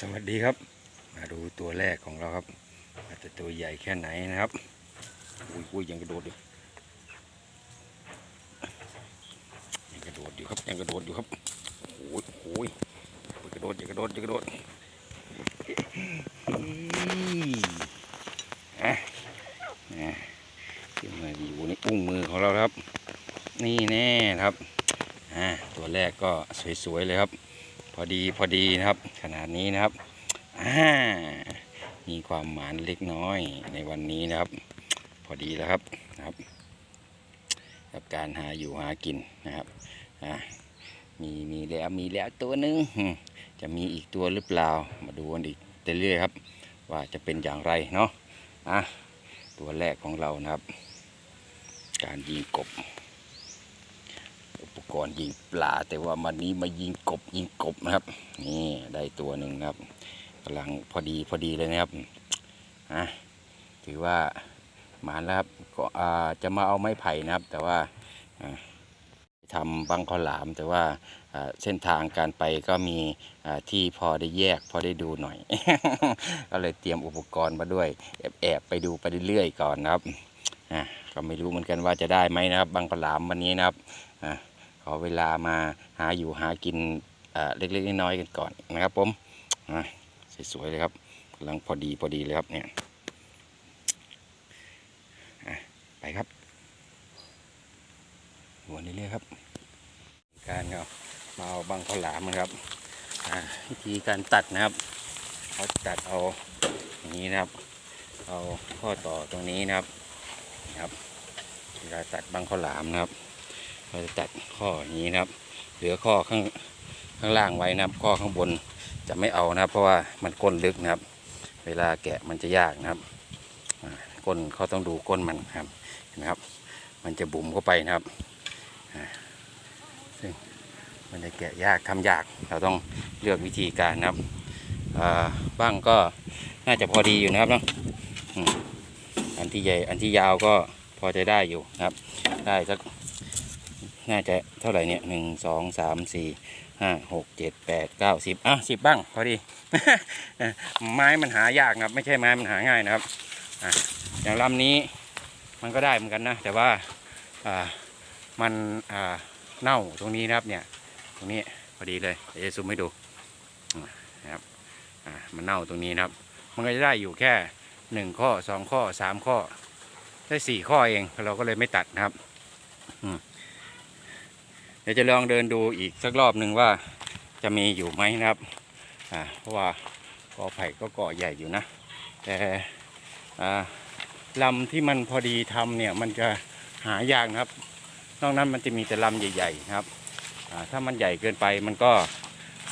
สวัสดีครับ มาดูตัวแรกของเราครับอาจจะตัวใหญ่แค่ไหนนะครับอุ้ยอุ้ยยังกระโดดอยู่ยังกระโดดอยู่ครับยังกระโดดอยู่ครับโอ้ยโอ้ยอยกระโดดอย่ากระโดดอย่ากระโดดอีอะอะขึ้นมาอยู่ในอุ้งมือของเราครับ นี่แน่ครับอ่าตัวแรกก็สวยๆเลยครับ พอดีพอดีนะครับ ขนาดนี้นะครับอ่ามีความหมานเล็กน้อยในวันนี้นะครับ พอดีแล้วครับนะครับ กับการหาอยู่หากินนะครับอ่ามีมีแล้วมีแล้วตัวหนึ่งจะมีอีกตัวหรือเปล่ามาดูกันอีกเรื่อยๆครับ ว่าจะเป็นอย่างไรเนาะอะตัวแรกของเรานะครับ การยิงกบ ปกรณ์ยิงปลา แต่ว่าวันนี้มายิงกบยิงกบนะครับ นี่ได้ตัวหนึ่งครับกำลังพอดีพอดีเลยนะครับอะถือว่ามาแล้วครับก็อ่าจะมาเอาไม้ไผ่นะครับ แต่ว่าอ่าทำบังข้าวหลาม แต่ว่าเส้นทางการไปก็มีที่พอได้แยกพอได้ดูหน่อย ก็เลยเตรียมอุปกรณ์มาด้วยแอบแอบไปดูไปเรื่อยๆก่อนนะครับอะก็ไม่รู้เหมือนกันว่าจะได้ไหมนะครับบังข้าวหลามวันนี้นะครับ อะขอเวลามาหาอยู่หากินเล็กๆน้อยๆกันก่อนนะครับผมสวยๆเลยครับกำลังพอดีพอดีเลยครับเนี่ยไปครับวนเรื่อยๆครับ การก็มาเอาบังข้าวหลามนะครับวิธีการตัดนะครับเขาตัดเอาอย่างนี้นะครับ เอาข้อต่อตรงนี้นะครับนะครับเวลาตัดบังข้าวหลามนะครับ เราจะตัดข้ออย่างนี้นะครับ เหลือข้อข้างข้างล่างไว้นะครับ ข้อข้างบนจะไม่เอานะครับ เพราะว่ามันก้นลึกนะครับ เวลาแกะมันจะยากนะครับก้นเขาต้องดูก้นมันครับเห็นะครับ มันจะบุ๋มเข้าไปนะครับซึ่งมันจะแกะยากทำยาก เราต้องเลือกวิธีการนะครับบ้างก็น่าจะพอดีอยู่นะครับเนาะอันที่ใหญ่อันที่ยาวก็พอจะได้อยู่นะครับ ได้สัก น่าจะเท่าไหร่เนี่ยหนึ่งสองสามสี่ห้าหกเจ็ดแปดเก้าสิบอะสิบบ้างพอดี ไม้มันหายากครับ ไม่ใช่ไม้มันหาง่ายนะครับอะอย่างลำนี้มันก็ได้เหมือนกันนะ แต่ว่าอ่ามันอ่าเน่าตรงนี้นะครับเนี่ย ตรงนี้พอดีเลยเดี๋ยวจะซูมให้ดูนะครับอ่ามันเน่าตรงนี้นะครับ มันก็จะได้อยู่แค่หนึ่งข้อสองข้อสามข้อได้สี่ข้อเองเราก็เลยไม่ตัดนะครับเดี๋ยวจะลองเดินดูอีกสักรอบหนึ่งว่าจะมีอยู่ไหมนะครับอ่าเพราะว่ากอไผ่ก็ก่อใหญ่อยู่นะ แต่อ่าลำที่มันพอดีทำเนี่ยมันจะหายากนะครับ นอกนั้นมันจะมีแต่ลำใหญ่ๆนะครับอ่าถ้ามันใหญ่เกินไปมันก็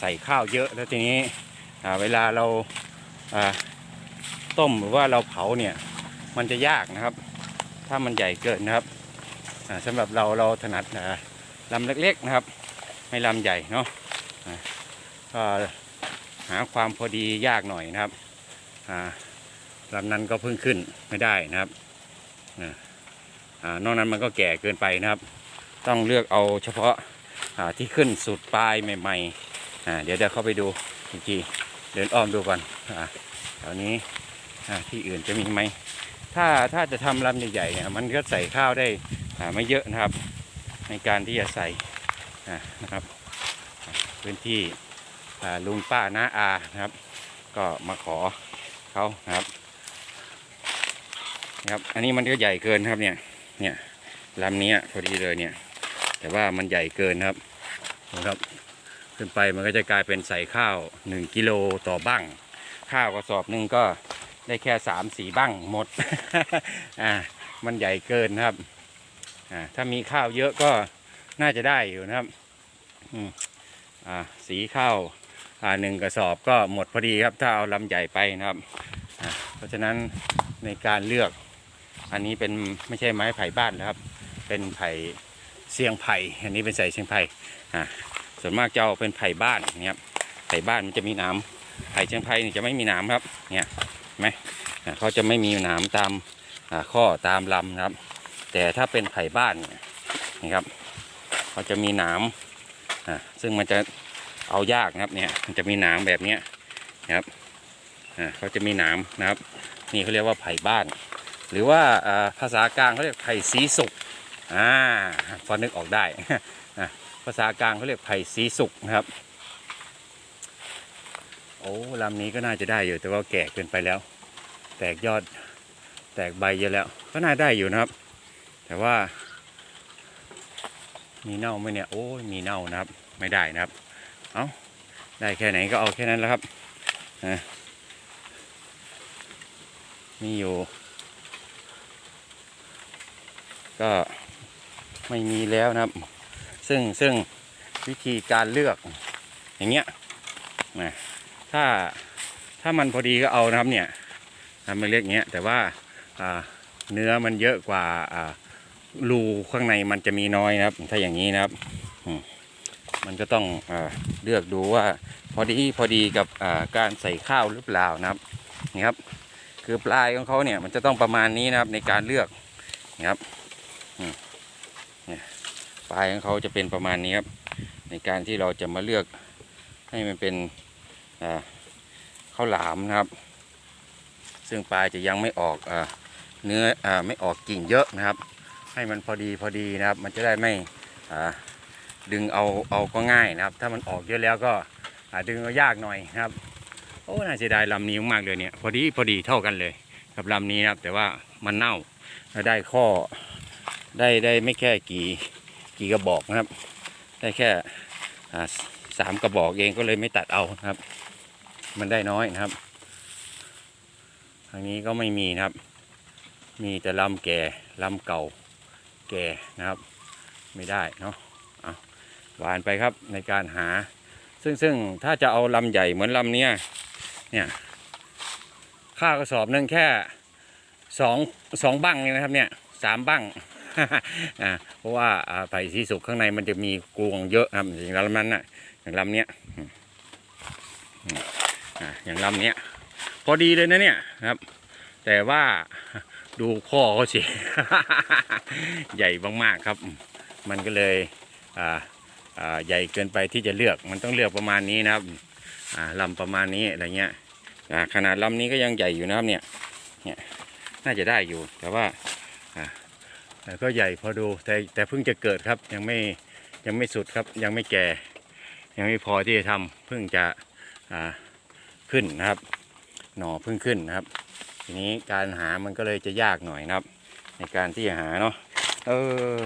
ใส่ข้าวเยอะแล้วทีนี้อ่าเวลาเราอ่าต้มหรือว่าเราเผาเนี่ยมันจะยากนะครับ ถ้ามันใหญ่เกินนะครับอ่าสำหรับเราเราถนัดอ่า ลำเล็กๆนะครับ ไม่ลำใหญ่เนาะก็หาความพอดียากหน่อยนะครับลำนั้นก็เพิ่งขึ้นไม่ได้นะครับอ่าอ่านอกนั้นมันก็แก่เกินไปนะครับ ต้องเลือกเอาเฉพาะาที่ขึ้นสุดปลายใหม่ๆเดี๋ยวเดี๋ยวเข้าไปดูอีกทีเดินอ้อมดูก่อนแถวนี้ที่อื่นจะมีไหมถ้าถ้าจะทำลำใหญ่ๆเนี่ยมันก็ใส่ข้าวได้ไม่เยอะนะครับ ในการที่จะใส่นะครับ พื้นที่ลุงป้าน้าอานะครับ ก็มาขอเขานะครับครับอันนี้มันก็ใหญ่เกินครับเนี่ยเนี่ยลำนี้พอดีเลยเนี่ย แต่ว่ามันใหญ่เกินครับนะครับ ขึ้นไปมันก็จะกลายเป็นใส่ข้าวหนึ่งกิโลต่อบ้าง ข้าวกระสอบนึงก็ได้แค่สามสี่บ้างหมด อ่า มันใหญ่เกินครับ ถ้ามีข้าวเยอะก็น่าจะได้อยู่นะครับอ่าสีข้าวอ่าหนึ่งกระสอบก็หมดพอดีครับถ้าเอาลำใหญ่ไปนะครับ เพราะฉะนั้นในการเลือกอันนี้เป็นไม่ใช่ไม้ไผ่บ้านนะครับ เป็นไผ่เสียงไผ่อันนี้เป็นใส่เสียงไผ่อ่าส่วนมากจะเอาเป็นไผ่บ้านนี่ครับไผ่บ้านมันจะมีหน้ำไผ่เชียงไผ่นี่จะไม่มีหน้ำครับเนี่ยไหมอ่าเขาจะไม่มีหน้ำตามข้อตามลำนะครับ แต่ถ้าเป็นไผ่บ้านเนี่ยนะครับเขาจะมีหนามอ่าซึ่งมันจะเอายากนะครับเนี่ยมันจะมีหนามแบบเนี้ยนะครับอ่าเขาจะมีหนามนะครับ นี่เขาเรียกว่าไผ่บ้าน หรือว่าอ่าภาษากลางเขาเรียกไผ่สีสุกอ่าพอนึกออกได้อะภาษากลางเขาเรียกไผ่สีสุกนะครับโอ้ลำนี้ก็น่าจะได้อยู่แต่ว่าแก่เกินไปแล้ว แตกยอดแตกใบเยอะแล้ว ก็น่าได้อยู่นะครับ แต่ว่า มีเน่าไหมเนี่ย โอ้ยมีเน่านะครับ ไม่ได้นะครับ เอาได้แค่ไหนก็เอาแค่นั้นแล้วครับอะมีอยู่ ก็ไม่มีแล้วนะครับ ซึ่งซึ่งวิธีการเลือกอย่างเงี้ยนะถ้าถ้ามันพอดีก็เอานะครับเนี่ยทำเป็นเล็กอย่างเงี้ยแต่ว่าเนื้อมันเยอะกว่าอ่า รูข้างในมันจะมีน้อยนะครับ ถ้าอย่างนี้นะครับ มันก็ต้องอเลือกดูว่า พอดีพอดีกับการใส่ข้าวหรือเปล่านะครับนี่ครับ คือปลายของเขาเนี่ยมันจะต้องประมาณนี้นะครับในการเลือกนะครับปลายของเขาจะเป็นประมาณนี้ครับ ในการที่เราจะมาเลือกให้มันเป็นข้าวหลามนะครับ ซึ่งปลายจะยังไม่ออกอเนื้ออไม่ออกกิ่งเยอะนะครับ ให้มันพอดีพอดีนะครับ มันจะได้ไม่ดึงเอาเอาก็ง่ายนะครับ ถ้ามันออกเยอะแล้วก็อ่าดึงเอายากหน่อยนะครับโอ้น่าเสียดายลำนี้มากเลยเนี่ยพอดีพอดีเท่ากันเลย กับลำนี้นะครับ แต่ว่ามันเน่าแล้วได้ข้อได้ได้ไม่แค่กี่กี่กระบอกนะครับ ได้แค่สามกระบอกเองก็เลยไม่ตัดเอานะครับ มันได้น้อยนะครับทางนี้ก็ไม่มีนะครับ มีแต่ลำแก่ลำเก่า แก่นะครับ ไม่ได้เนาะเอาหวานไปครับในการหา ซึ่งซึ่งถ้าจะเอาลำใหญ่เหมือนลำเนี้ยเนี่ยค่ากระสอบหนึงแค่สองสองบังเองนะครับเนี่ยสามบั้งอ่าเพราะว่าอ่าไผ่สีสุกข้างในมันจะมีกรวงเยอะครับอย่างลำนั้นน่ะอย่างลำเนี้ยอย่างลำเนี้ยพอดีเลยนะเนี่ยครับ แต่ว่า ดูข้อเขาสิ ใหญ่มากๆครับ มันก็เลยใหญ่เกินไปที่จะเลือก มันต้องเลือกประมาณนี้นะครับอ่าลำประมาณนี้อะไรเงี้ยขนาดลำนี้ก็ยังใหญ่อยู่นะครับเนี่ยเนี่ยน่าจะได้อยู่ แต่ว่าแต่ก็ใหญ่พอดูแต่แต่เพิ่งจะเกิดครับยังไม่ยังไม่สุดครับยังไม่แก่ ยังไม่พอที่จะทำเพิ่งจะขึ้นนะครับ หน่อเพิ่งขึ้นนะครับ ทีนี้การหามันก็เลยจะยากหน่อยนะครับ ในการที่จะหาเนาะเออ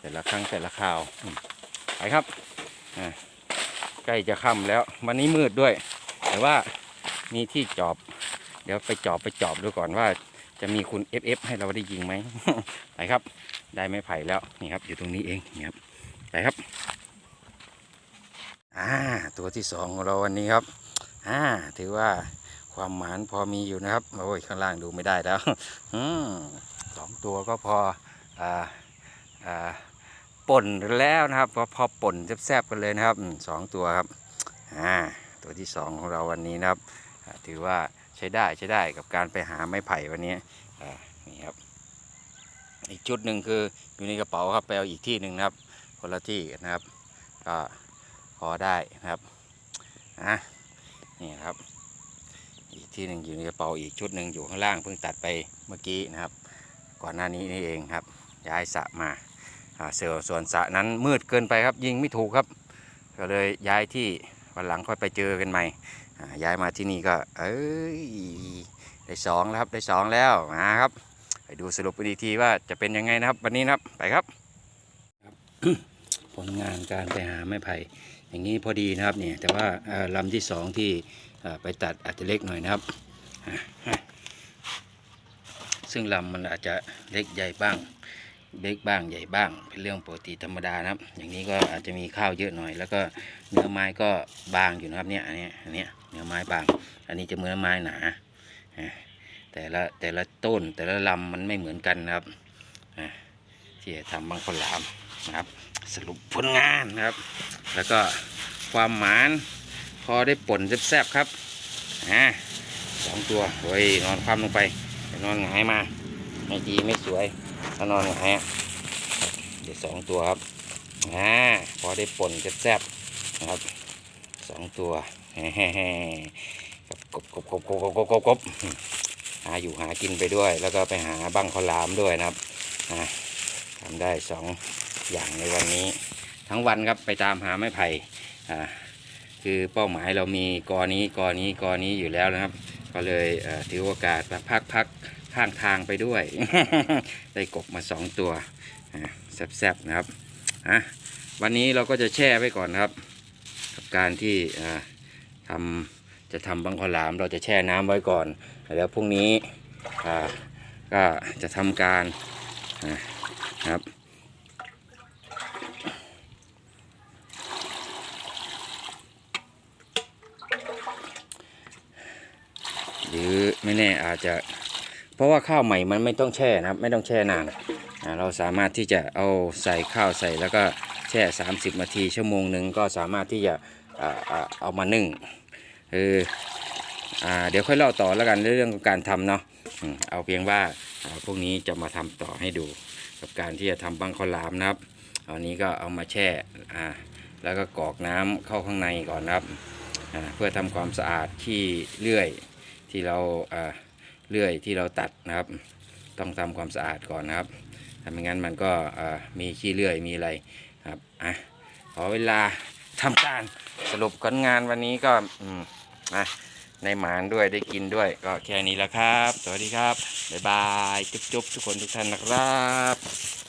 แต่ละครั้งแต่ละคราวไปครับใกล้จะค่ำแล้ววันนี้มืดด้วย แต่ว่ามีที่จอบ เดี๋ยวไปจอบไปจอบดูก่อนว่า จะมีคุณ FF ให้เราได้ยิงไหมไปครับ ได้ไม้ไผ่แล้วนี่ครับ อยู่ตรงนี้เองนี่ครับไปครับอ่าตัวที่สองของเราวันนี้ครับอ่าถือว่า ความหมานพอมีอยู่นะครับ โอ้ย ข้างล่างดูไม่ได้แล้วสองตัวก็พออป่นแล้วนะครับ พอพอป่นแซ่บๆกันเลยนะครับสองตัวครับตัวที่สองของเราวันนี้นะครับ ถือว่าใช้ได้ใช้ได้กับการไปหาไม้ไผ่วันนี้นี่ครับ อีกชุดหนึ่งคืออยู่ในกระเป๋าครับไปเอาอีกที่หนึ่งนะครับ คนละที่นะครับก็พอได้นะครับอะนี่ครับ ที่หนึ่งอยู่ในกระเป๋าอีกชุดหนึ่งอยู่ข้างล่างเพิ่งตัดไปเมื่อกี้นะครับ ก่อนหน้านี้นี่เองครับ ย้ายสะมาเซลล์ส่วนสะนั้นมืดเกินไปครับ ยิงไม่ถูกครับ ก็เลยย้ายที่วันหลังค่อยไปเจอกันใหม่ย้ายมาที่นี่ก็เอ้ยได้สองแล้วครับได้สองแล้วมาครับไปดูสรุปกันอีกทีว่าจะเป็นยังไงนะครับ วันนี้นะครับไปครับ ผลงานการไปหาไม้ไผ่อย่างนี้พอดีนะครับเนี่ยแต่ว่าลำที่สองที่ ไปตัดอาจจะเล็กหน่อยนะครับ ซึ่งลำมันอาจจะเล็กใหญ่บ้างเล็กบ้างใหญ่บ้าง เป็นเรื่องปกติธรรมดานะครับ อย่างนี้ก็อาจจะมีข้าวเยอะหน่อย แล้วก็เนื้อไม้ก็บางอยู่นะครับเนี่ยอันเนี้ยอันนี้เนื้อไม้บาง อันนี้จะเนื้อไม้หนาแต่ละแต่ละต้นแต่ละลำมันไม่เหมือนกันนะครับที่จะทำบางคนลามนะครับ สรุปผลงานนะครับ แล้วก็ความหมาน อได้ป่นแซ่บๆครับอ่าสองตัวโอ้ยนอนคว่ำลงไปนอนหงายมา ไม่ดีไม่สวยถ้านอนหงายเดี๋ยวสองตัวครับอ่าพอได้ป่นแซ่บๆนะครับสองตัวแฮ่กบกบกบกบกบกบกบกบหาอยู่หากินไปด้วย แล้วก็ไปหาบังข้าวหลามด้วยนะครับอ่าทำได้สองอย่างในวันนี้ ทั้งวันครับไปตามหาไม้ไผ่อ่า คือเป้าหมายเรามีกอนี้กอนี้กอนี้อยู่แล้วนะครับ ก็เลยถือโอกาสพักพักข้างทางไปด้วย ได้กบมาสองตัวแซ่บๆนะครับอะวันนี้เราก็จะแช่ไว้ก่อนครับ กับการที่ทำจะทำบังคลามเราจะแช่น้ำไว้ก่อน แล้วพรุ่งนี้ก็จะทำการนะครับ หรือไม่แน่อาจจะ เพราะว่าข้าวใหม่มันไม่ต้องแช่นะครับ ไม่ต้องแช่นานเราสามารถที่จะเอาใส่ข้าวใส่แล้วก็แช่ 30นาทีชั่วโมงหนึ่งก็สามารถที่จะเอามานึ่งเอออเดี๋ยวค่อยเล่าต่อแล้วกันเรื่องของการทำเนาะเอาเพียงว่าพวกนี้จะมาทำต่อให้ดู กับการที่จะทำบังข้าวหลามนะครับอันนี้ก็เอามาแช่แล้วก็กรอกน้ำเข้าข้างในก่อนนะครับเพื่อทำความสะอาดขี้เลื่อย ที่เราอ่าเลื่อยที่เราตัดนะครับ ต้องทำความสะอาดก่อนนะครับถ้าไม่งั้นมันก็อ่ามีขี้เลื่อยมีอะไรครับอะขอเวลาทำการสรุปผลงานวันนี้ก็อืมนะในหมานด้วยได้กินด้วยก็แค่นี้แหละครับ สวัสดีครับ บ๊ายบาย จุ๊บๆ ทุกคนทุกท่านนะครับ